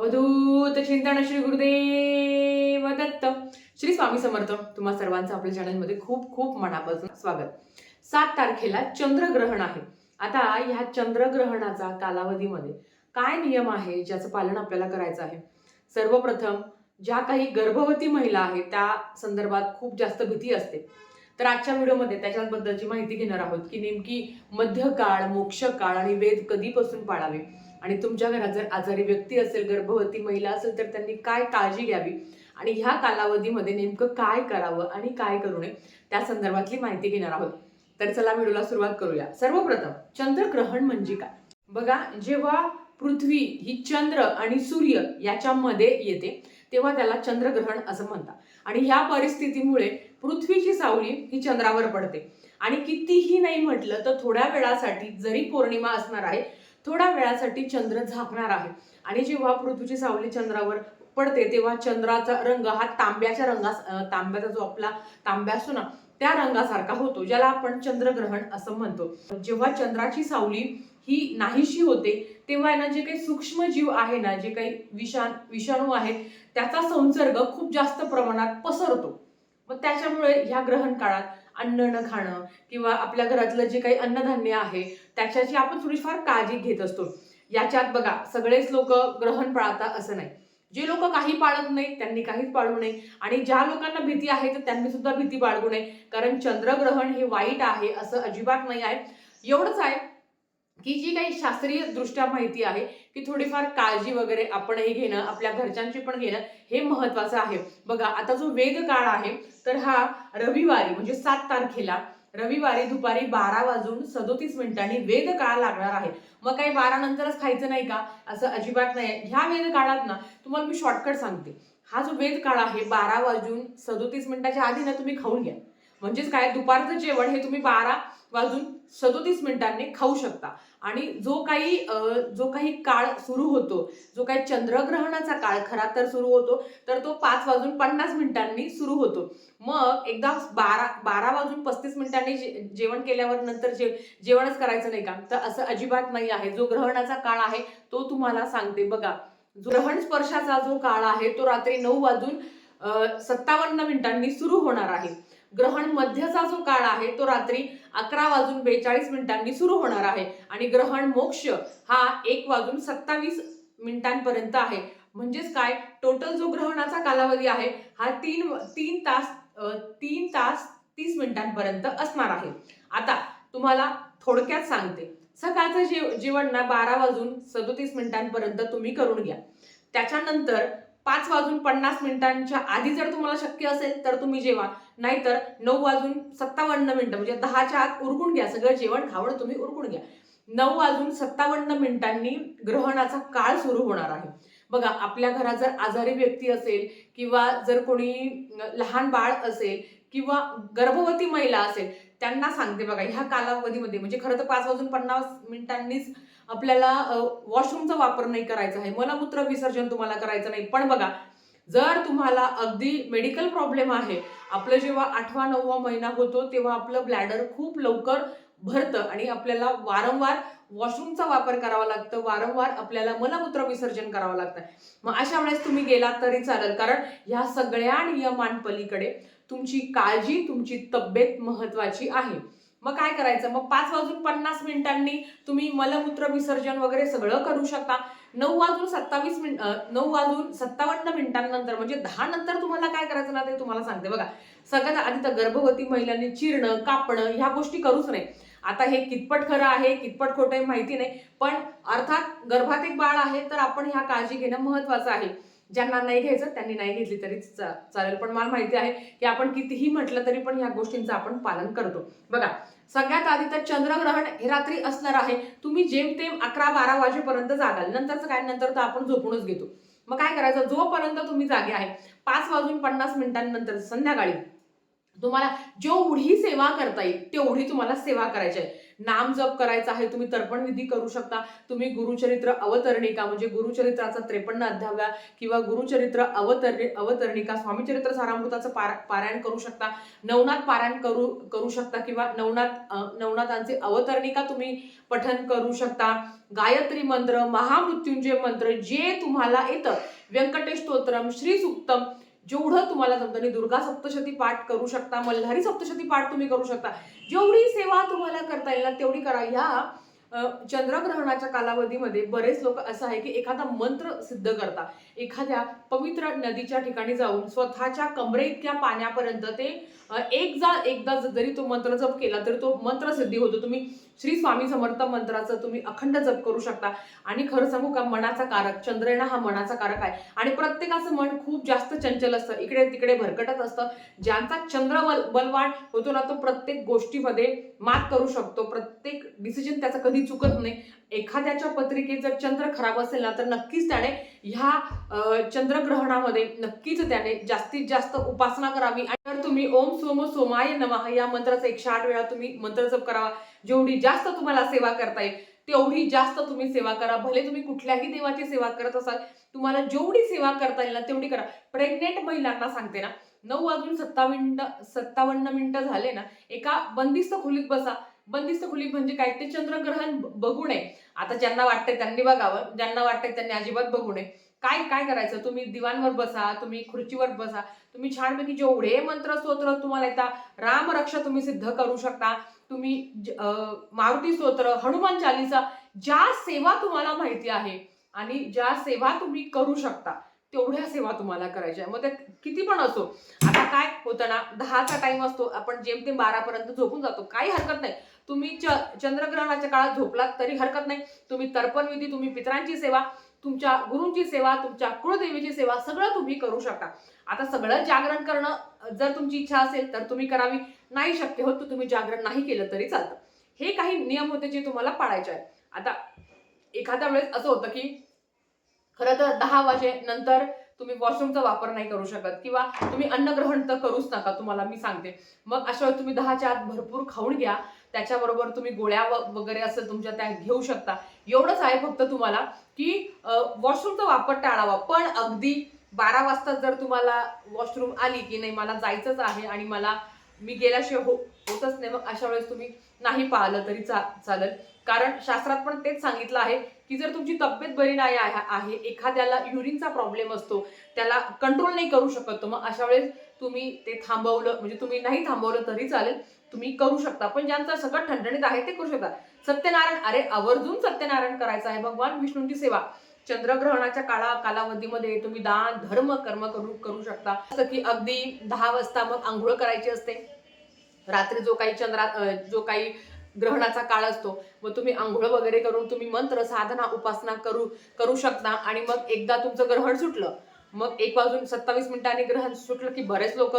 अवधूत चिंतन श्री गुरुदेव दत्त. श्री स्वामी समर्थ तुम्हा सर्वांचं आपल्या चॅनलमध्ये खूप खूप मनापासून स्वागत. सात तारखेला चंद्रग्रहण आहे. आता ह्या चंद्रग्रहणाचा कालावधीमध्ये काय नियम आहे ज्याचं पालन आपल्याला करायचं आहे? सर्वप्रथम ज्या काही गर्भवती महिला आहेत त्या संदर्भात खूप जास्त भीती असते. तर आजच्या व्हिडिओमध्ये त्याच्याबद्दलची माहिती घेणार आहोत की नेमकी मध्यकाळ मोक्षकाळ आणि वेद कधीपासून पाळावे? आणि तुमच्या घरात जर आजारी व्यक्ती असेल गर्भवती महिला असेल तर त्यांनी काय काळजी घ्यावी? आणि ह्या कालावधीमध्ये नेमकं काय करावं आणि काय करू नये? त्या संदर्भातली माहिती घेणार आहोत. तर चला व्हिडिओला सुरुवात करूया. सर्वप्रथम चंद्रग्रहण म्हणजे काय? बघा जेव्हा पृथ्वी ही चंद्र आणि सूर्य याच्यामध्ये येते तेव्हा त्याला चंद्रग्रहण असं म्हणतात. आणि ह्या परिस्थितीमुळे पृथ्वीची सावली ही चंद्रावर पडते. आणि कितीही नाही म्हटलं तर थोड्या वेळासाठी जरी पौर्णिमा असणार आहे थोड्या वेळासाठी चंद्र झाकणार आहे. आणि जेव्हा पृथ्वीची सावली चंद्रावर पडते तेव्हा चंद्राचा रंग हा तांब्याच्या रंगा तांब्याचा जो आपला तांब्या असतो ना त्या रंगासारखा होतो ज्याला आपण चंद्रग्रहण असं म्हणतो. जेव्हा चंद्राची सावली ही नाहीशी होते तेव्हा आहे ना जे काही सूक्ष्म जीव आहे ना जे काही विषाण विषाणू आहेत त्याचा संसर्ग खूप जास्त प्रमाणात पसरतो. मग त्याच्यामुळे ह्या ग्रहण काळात अन्न न खाणं किंवा आपल्या घरातलं जे काही अन्नधान्य आहे त्याच्याची आपण थोडीफार काळजी घेत असतो. याच्यात बघा सगळेच लोक ग्रहण पाळतात असं नाही. जे लोक काही पाळत नाही त्यांनी काहीच पाळू नये. आणि ज्या लोकांना भीती आहे तर त्यांनी सुद्धा भीती बाळगू नये. कारण चंद्रग्रहण हे वाईट आहे असं अजिबात नाही आहे. एवढंच आहे की जी काही शास्त्रीय दृष्ट्या माहिती आहे की थोडीफार काळजी वगैरे आपणही घेणं आपल्या घरच्यांची पण घेणं हे महत्वाचं आहे. बघा आता जो वेद काळ आहे तर हा रविवारी म्हणजे सात तारखेला रविवारी दुपारी बारा वाजून सदोतीस मिनिटांनी वेद काळ लागणार आहे. मग काही बारा नंतरच खायचं नाही का? असं अजिबात नाही. ह्या वेद काळात ना तुम्हाला मी शॉर्टकट सांगते. हा जो वेद काळ आहे बारा वाजून सदोतीस मिनिटाच्या आधी ना तुम्ही खाऊन घ्या. म्हणजेच काय दुपारचं जेवण हे तुम्ही बारा वाजून सदोतीस मिनिटांनी खाऊ शकता. आणि जो काही जो काही काळ सुरू होतो जो काही चंद्रग्रहणाचा काळ खरा तर सुरू होतो तर तो पाच वाजून पन्नास मिनिटांनी सुरू होतो. मग एकदा बारा बारा वाजून पस्तीस मिनिटांनी जे- जेवण केल्यावर नंतर जे जेवणच करायचं नाही का? तर असं अजिबात नाही आहे. जो ग्रहणाचा काळ आहे तो तुम्हाला सांगते. बघा ग्रहण स्पर्शाचा जो काळ आहे तो रात्री नऊ वाजून सत्तावन्न मिनिटांनी सुरू होणार आहे. ग्रहण मध्यचा जो काळ आहे तो रात्री अकरा वाजून बेचाळीस मिनिटांनी सुरू होणार आहे. आणि ग्रहण मोक्ष हा एक वाजून सत्तावीस मिनिटांपर्यंत आहे. म्हणजेच काय? टोटल जो ग्रहणाचा कालावधी आहे हा तीन तीन तास तीन तास तीस मिनिटांपर्यंत असणार आहे. आता तुम्हाला थोडक्यात सांगते. सकाळचं जेव जेवण ना बारा वाजून सदोतीस मिनिटांपर्यंत तुम्ही करून घ्या. त्याच्यानंतर पाच वाजून पन्नास मिनिटांच्या आधी जर तुम्हाला शक्य असेल तर तुम्ही जेवा. नाहीतर नऊ वाजून सत्तावन्न मिनिटं म्हणजे दहाच्या आत उरकून घ्या. सगळं जेवण खावण तुम्ही उरकून घ्या. नऊ वाजून सत्तावन्न मिनिटांनी ग्रहणाचा काळ सुरू होणार आहे. बघा आपल्या घरात जर आजारी व्यक्ती असेल किंवा जर कोणी लहान बाळ असेल किंवा गर्भवती महिला असेल त्यांना सांगते बघा ह्या कालावधीमध्ये म्हणजे खरं तर पाच वाजून पन्नास मिनिटांनीच आपल्याला वॉशरूमचा वापर नाही करायचा आहे. मलमूत्र विसर्जन तुम्हाला करायचं नाही. पण बघा जर तुम्हाला अगदी मेडिकल प्रॉब्लेम आहे आपलं जेव्हा आठवा नववा महिना होतो तेव्हा आपलं ब्लॅडर खूप लवकर भरतं आणि आपल्याला वारंवार वॉशरूमचा वापर करावा लागतं. वारंवार आपल्याला मलमूत्र विसर्जन करावं लागतं. मग अशा वेळेस तुम्ही गेलात तरी चालेल. कारण ह्या सगळ्या नियमांपलीकडे तुमची काळजी तुमची तब्येत महत्वाची आहे. मग काय करायचं? मग पाच वाजून पन्नास मिनिटांनी तुम्ही मलमूत्र विसर्जन वगैरे सगळं करू शकता. नऊ वाजून सत्तावीस मिनिट नऊ वाजून सत्तावन्न मिनिटांनंतर म्हणजे दहा नंतर तुम्हाला काय करायचं ना ते तुम्हाला सांगते बघा. सगळ्यात आधी तर गर्भवती महिलांनी चिरणं कापणं ह्या गोष्टी करूच नाही आता हे कितपट खरं आहे कितपट खोटं आहे माहिती नाही. पण अर्थात गर्भात एक बाळ आहे तर आपण ह्या काळजी घेणं महत्वाचं आहे. ज्यांना नाही घ्यायचं त्यांनी नाही घेतली तरी चा- चालेल. पण मला माहिती आहे की आपण कितीही म्हटलं तरी पण ह्या गोष्टींचं आपण पालन करतो. बघा सगळ्यात आधी तर चंद्रग्रहण हे रात्री असणार आहे. तुम्ही जेमतेम अकरा बारा वाजेपर्यंत जागाल. नंतरचं काय? नंतर तर आपण झोपूनच घेतो. मग काय करायचं? जोपर्यंत तुम्ही जागे आहे पाच वाजून पन्नास मिनिटांनंतर संध्याकाळी तुम्हाला जेवढी सेवा करता येईल तेवढी तुम्हाला सेवा करायची आहे. नाम जप करायचा आहे तुम्ही तर्पण विधी करू शकता. तुम्ही गुरुचरित्र अवतरणिका म्हणजे गुरुचरित्राचा त्रेपन्न अध्याव्या किंवा गुरुचरित्र अवतरणी अवतरणिका स्वामीचरित्र सारामृताचं पार पारायण करू शकता. नवनाथ पारायण करू करू शकता किंवा नवनाथ नवनाथांचे अवतरणिका तुम्ही पठन करू शकता. गायत्री मंत्र महामृत्युंजय मंत्र जे तुम्हाला येतं. व्यंकटेश स्तोत्रम श्री सुक्तम जेवढं तुम्हाला जमतं. आणि दुर्गा सप्तशती पाठ करू शकता मल्हारी सप्तशती पाठ तुम्ही करू शकता. जेवढी सेवा तुम्हाला करता येईल ना तेवढी करा. ह्या चंद्रग्रहणाच्या कालावधीमध्ये बरेच लोक असं आहे की एखादा मंत्र सिद्ध करता. एखाद्या पवित्र नदीच्या ठिकाणी जाऊन स्वतःच्या कमरे इतक्या पाण्यापर्यंत ते एक जा एकदा जरी तो मंत्र जप केला तरी तो मंत्र सिद्धी होतो. तुम्ही श्री स्वामी समर्थ मंत्राचं तुम्ही अखंड जप करू शकता. आणि खरं सांगू का मनाचा कारक चंद्रेणा हा मनाचा कारक आहे. आणि प्रत्येकाचं मन खूप जास्त चंचल असतं. इकडे तिकडे भरकटत असतं. ज्यांचा चंद्र बल बलवान होतो ना तो प्रत्येक गोष्टीमध्ये मात करू शकतो. प्रत्येक डिसिजन त्याचा कधी चुकत नाही. एखाद्याच्या पत्रिकेत जर चंद्र खराब असेल ना तर नक्कीच त्याने ह्या चंद्रग्रहणामध्ये नक्कीच त्याने जास्तीत जास्त उपासना करावी. आणि जर तुम्ही ओम सोम सोमाय नमः या मंत्राचा एकशे आठ वेळा तुम्ही मंत्र जप करावा. जेवढी जास्त तुम्हाला सेवा करता येईल तेवढी जास्त तुम्ही सेवा करा. भले तुम्ही कुठल्याही देवाची सेवा करत असाल तुम्हाला जेवढी सेवा करता येईल ना तेवढी करा. प्रेग्नेंट महिलांना सांगते ना नऊ वाजून सत्तावन्न सत्तावन्न मिनिटं झाले ना एका बंदिस्त खोलीत बसा. बंदिस्त खोलीत म्हणजे काय? ते चंद्रग्रहण बघू नये. आता ज्यांना वाटतंय त्यांनी बघावं. ज्यांना वाटतंय त्यांनी अजिबात बघू नये. काय काय करायचं? तुम्ही दिवाणवर बसा तुम्ही खुर्चीवर बसा. तुम्ही छानपैकी जेवढे मंत्र स्तोत्र तुम्हाला येतात रामरक्षा तुम्ही सिद्ध करू शकता. तुम्ही मारुती स्तोत्र हनुमान चालीसा ज्या सेवा तुम्हाला माहिती आहे आणि ज्या सेवा तुम्ही करू शकता. तेवढ्या सेवा तुम्हाला करायच्या मग त्या किती पण असो. आता काय होतं ना दहाचा टाइम असतो आपण जेमतेम बारापर्यंत झोपून जातो काही हरकत नाही. तुम्ही च चंद्रग्रहणाच्या काळात झोपलात तरी हरकत नाही. तुम्ही तर्पणविधी तुम्ही पितरांची सेवा तुमच्या गुरूंची सेवा तुमच्या कुळदेवीची सेवा सगळं तुम्ही करू शकता. आता सगळं जागरण करणं जर तुमची इच्छा असेल तर तुम्ही करावी. नाही शक्य होत तर तुम्ही जागरण नाही केलं तरी चालतं. हे काही नियम होते जे तुम्हाला पाळायचे आहेत. आता एखाद्या वेळेस असं होतं की खरं तर दहा वाजेनंतर तुम्ही वॉशरूमचा वापर नाही करू शकत किंवा तुम्ही अन्नग्रहण तर करूच नका तुम्हाला मी सांगते. मग अशा वेळेस तुम्ही दहाच्या आत भरपूर खाऊन घ्या. त्याच्याबरोबर तुम्ही गोळ्या वगैरे असेल तुमच्या त्या घेऊ शकता. एवढंच आहे फक्त तुम्हाला की वॉशरूमचा वापर टाळावा. पण अगदी बारा वाजता जर तुम्हाला वॉशरूम आली की नाही मला जायचंच आहे आणि मला मी गेल्याशिवाय हो होतच नाही मग अशा वेळेस तुम्ही नाही पाहिलं तरी चा चालेल. कारण शास्त्रात पण तेच सांगितलं आहे की जर तुमची तब्येत बरी नाही आहे एखाद्याला युरिनचा प्रॉब्लेम असतो त्याला कंट्रोल नाही करू शकत तो मग अशा वेळेस तुम्ही ते थांबवलं म्हणजे तुम्ही नाही थांबवलं तरी चालेल तुम्ही करू शकता. पण ज्यांचं सगळं ठणठणीत आहे ते करू शकता. सत्यनारायण अरे आवर्जून सत्यनारायण करायचं आहे भगवान विष्णूंची सेवा. चंद्रग्रहणाच्या काळा कालावधीमध्ये तुम्ही दान धर्म कर्म करू करू शकता. जसं की अगदी दहा वाजता मग आंघोळ करायची असते. रात्री जो काही चंद्रा जो काही ग्रहणाचा काळ असतो मग तुम्ही आंघोळ वगैरे करून तुम्ही मंत्र साधना उपासना करू करू शकता. आणि मग एकदा तुमचं ग्रहण सुटलं मग एक वाजून सत्तावीस मिनिटांनी ग्रहण सुटलं की बरेच लोक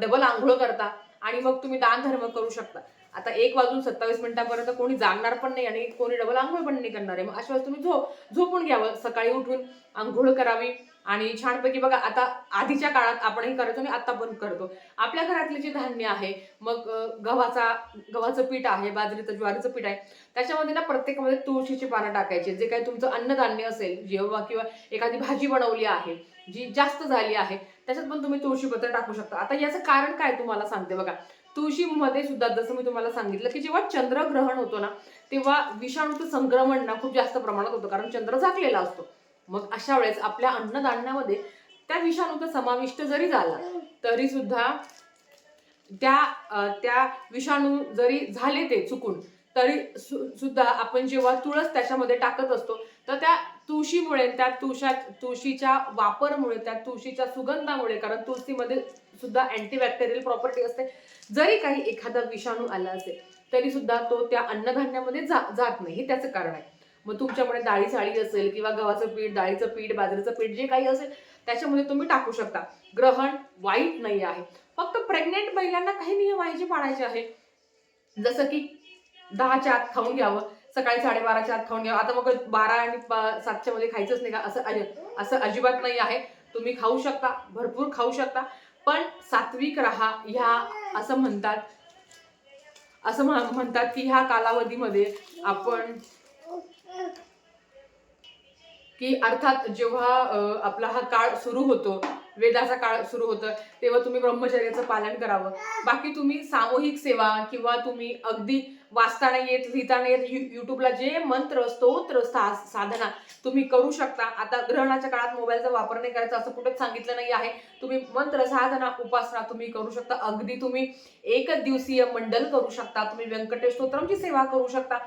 डबल आंघोळ करता. आणि मग तुम्ही दान धर्म करू शकता. आता एक वाजून सत्तावीस मिनिटापर्यंत कोणी जागणार पण नाही आणि कोणी डबल आंघोळ पण नाही करणार आहे. मग अशा वेळेस तुम्ही झोप झोपून घ्यावं सकाळी उठून आंघोळ करावी आणि छानपैकी बघा आता आधीच्या काळात आपणही करायचो आणि आता पण करतो. आपल्या घरातले जे धान्य आहे मग गव्हाचा गव्हाचं पीठ आहे बाजरीचं ज्वारीचं पीठ आहे त्याच्यामध्ये ना प्रत्येकामध्ये तुळशीची पानं टाकायची. जे काही तुमचं अन्नधान्य असेल जेव्हा किंवा एखादी भाजी बनवली आहे जी जास्त झाली आहे त्याच्यात पण तुम्ही तुळशीपत्र टाकू शकता. आता याचं कारण काय तुम्हाला सांगते बघा. तुळशीमध्ये सुद्धा जसं मी तुम्हाला सांगितलं की जेव्हा चंद्रग्रहण होतो ना तेव्हा विषाणूचं संक्रमण ना खूप जास्त प्रमाणात होतं कारण चंद्र झाकलेला असतो. मग अशा वेळेस आपल्या अन्नधान्यामध्ये त्या विषाणूचा समाविष्ट जरी झाला तरी सुद्धा त्या त्या विषाणू जरी झाले ते चुकून तरी सु- सुद्धा आपण जेव्हा तुळस त्याच्यामध्ये टाकत असतो तर त्या तुळशीमुळे त्या तुळशा तुळशीच्या वापरमुळे त्या तुळशीच्या सुगंधामुळे कारण तुळशीमध्ये सुद्धा अँटीबॅक्टेरियल प्रॉपर्टी असते. जरी काही एखादा विषाणू आला असेल तरी सुद्धा तो त्या अन्नधान्यामध्ये जा जात नाही. हे त्याचं कारण आहे. मग तुमच्यामुळे डाळी साळी असेल किंवा गव्हाचं पीठ डाळीचं पीठ बाजरीचं पीठ जे काही असेल त्याच्यामध्ये तुम्ही टाकू शकता. ग्रहण वाईट नाही आहे. फक्त प्रेग्नेंट महिलांना काही नियम आहे जे पाळायचे आहे जसं की दहाच्या आत खाऊन घ्यावं. सकाळी साडेबाराच्या आत खाऊन घ्यावं आता मग बारा आणि सातच्या मध्ये खायचंच नाही का? असं अजि- असं अजिबात नाही आहे. तुम्ही खाऊ शकता भरपूर खाऊ शकता. पण सात्विक राहा ह्या असं म्हणतात असं म्हणतात की ह्या कालावधीमध्ये आपण की अर्थात जेव्हा आपला हा काळ सुरू होतो वेदाचा काळ सुरू होतं तेव्हा तुम्ही ब्रह्मचर्याचं पालन करावं. बाकी तुम्ही सामूहिक सेवा किंवा तुम्ही अगदी वाचता नाही येत लिहिता नाही येत यु- युट्यूबला जे मंत्र स्तोत्र सा साधना तुम्ही करू शकता. आता ग्रहणाच्या काळात मोबाईलचा वापर नाही करायचा असं कुठेच सांगितलं नाही आहे. तुम्ही मंत्र साधना उपासना तुम्ही करू शकता. अगदी तुम्ही एक दिवसीय मंडल करू शकता. तुम्ही व्यंकटेश स्तोत्रमची सेवा करू शकता.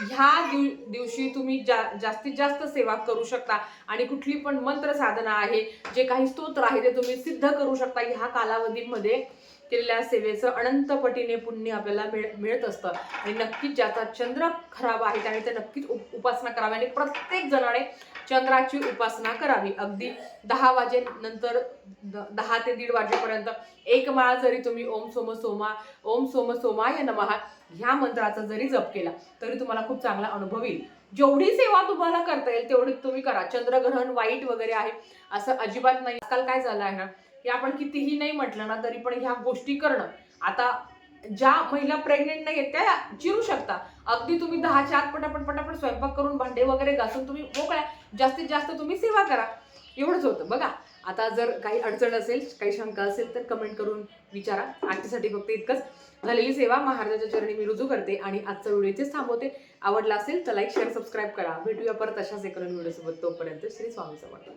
ह्या दिव दिवशी तुम्ही जा जास्तीत जास्त सेवा करू शकता. आणि कुठली पण मंत्र साधना आहे जे काही स्तोत्र आहे ते तुम्ही सिद्ध करू शकता ह्या कालावधीमध्ये. केलेल्या सेवेचं अनंत पटीने पुण्य आपल्याला मिळ मिळत असतं. आणि नक्कीच ज्याचा चंद्र खराब आहे त्याने ते नक्कीच उप- उपासना करावी आणि प्रत्येक जणाने चंद्राची उपासना करावी. अगदी दहा वाजेनंतर दहा ते दीड वाजेपर्यंत एक माळ जरी तुम्ही ओम सोम सोमा ओम सोम सोमाय नमहा ह्या मंत्राचा जरी जप केला तरी तुम्हाला खूप चांगला अनुभव येईल. जेवढी सेवा तुम्हाला करता येईल तेवढी तुम्ही करा. चंद्रग्रहण वाईट वगैरे आहे असं अजिबात नाही. आजकाल काय झालं आहे ना हे आपण कितीही नाही म्हटलं ना तरी पण ह्या गोष्टी करणं. आता ज्या महिला प्रेग्नेंट नाही आहेत त्या चिरू शकता. अगदी तुम्ही दहाच्या आत पटापट पटापट स्वयंपाक करून भांडे वगैरे घासून तुम्ही मोकळ्या जास्तीत जास्त तुम्ही सेवा करा. एवढंच होतं. बघा आता जर काही अडचण असेल काही शंका असेल तर कमेंट करून विचारा. आजच्यासाठी फक्त इतकंच. झालेली सेवा महाराजाच्या चरणी मी रुजू करते आणि आजचा व्हिडिओ इथेच थांबवते. आवडला असेल तर लाईक शेअर सबस्क्राईब करा. भेटूया परत अशाच एका व्हिडिओसोबत. तोपर्यंत श्री स्वामी समर्थ.